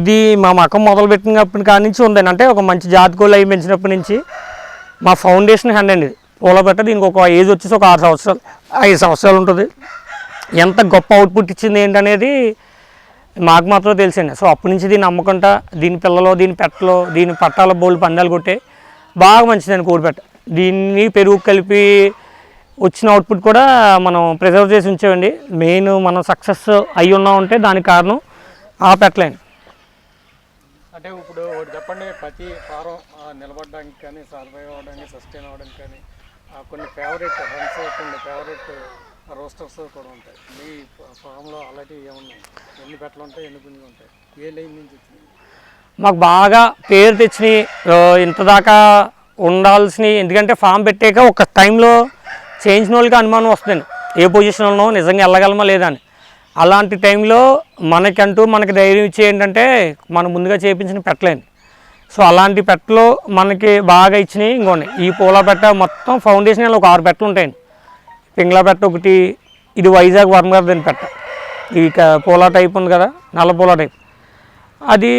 ఇది మా మకం మొదలు పెట్టినప్పటి కాడి నుంచి ఉందండి అంటే ఒక మంచి జాతి కోళ్ళు అవి పెంచినప్పటి నుంచి మా ఫౌండేషన్ హ్యాండ్ అండి. ఇది పూల పెట్ట దీనికి ఒక ఏజ్ వచ్చేసి ఒక ఆరు సంవత్సరాలు ఐదు సంవత్సరాలు ఉంటుంది. ఎంత గొప్ప అవుట్పుట్ ఇచ్చింది ఏంటనేది మాకు మాత్రం తెలిసండి. సో అప్పటి నుంచి దీన్ని అమ్ముకుంటా దీని పిల్లలు దీని పెట్టలు దీని పట్టాల బోళ్ళు పందాలు కొట్టే బాగా మంచిదండి కోడిపెట్ట దీన్ని పెరుగు కలిపి వచ్చిన అవుట్పుట్ కూడా మనం ప్రిజర్వ్ చేసి ఉంచామండి. మెయిన్ మనం సక్సెస్ అయి ఉన్నామంటే దానికి కారణం ఆ పెట్టలేండి. అంటే ఇప్పుడు ఒకటి చెప్పండి ప్రతి ఫారం నిలబడడానికి కానీ సర్వైవ్ అవ్వడానికి సస్టైన్ అవ్వడానికి కానీ ఆ, కొన్ని ఫేవరెట్ హెన్స్ కొన్ని ఫేవరెట్ రోస్టర్స్ కూడా ఉంటాయి. మీ ఫామ్లో అలాంటివి ఏమున్నాయి ఎన్ని పెట్టలు ఉంటాయి ఎన్ని పుంజులు ఉంటాయి? ఏ లైన్ నుంచి వచ్చింది మాకు బాగా పేరు తెచ్చినాయి. ఇంతదాకా ఇంత దాకా ఉండాల్సినవి ఎందుకంటే ఫామ్ పెట్టాక ఒక టైంలో చేయించిన వాళ్ళకి అనుమానం వస్తుంది. ఏ పొజిషన్లో నిజంగా వెళ్ళగలమా లేదా అని. అలాంటి టైంలో మనకంటూ మనకి ధైర్యం ఇచ్చే ఏంటంటే మనం ముందుగా చేయించిన పెట్టలేని సో అలాంటి పెట్టలు మనకి బాగా ఇచ్చినాయి. ఇంకోండి ఈ పూల పెట్ట మొత్తం ఫౌండేషన్ ఒక ఆరు పెట్టలు ఉంటాయండి. పింగ్లా పెట్ట ఒకటి ఇది వైజాగ్ వర్మ గారి దాని పెట్ట. ఈ క- పూల టైప్ ఉంది కదా నల్ల పూల టైప్. అది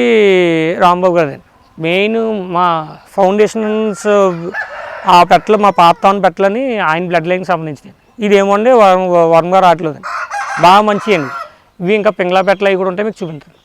రాంబాబు గారి మెయిన్ మా ఫౌండేషన్స్ ఆ పెట్టలు మా పాతాన్ పెట్టలని ఆయన బ్లడ్ లైన్కి సంబంధించినవి. ఇదేమోండి వరం వర్మ గారు ఆటలేదండి బాగా మంచి అండి. ఇవి ఇంకా పింగళా పెట్టలు అవి కూడా ఉంటాయి మీకు చూపించాను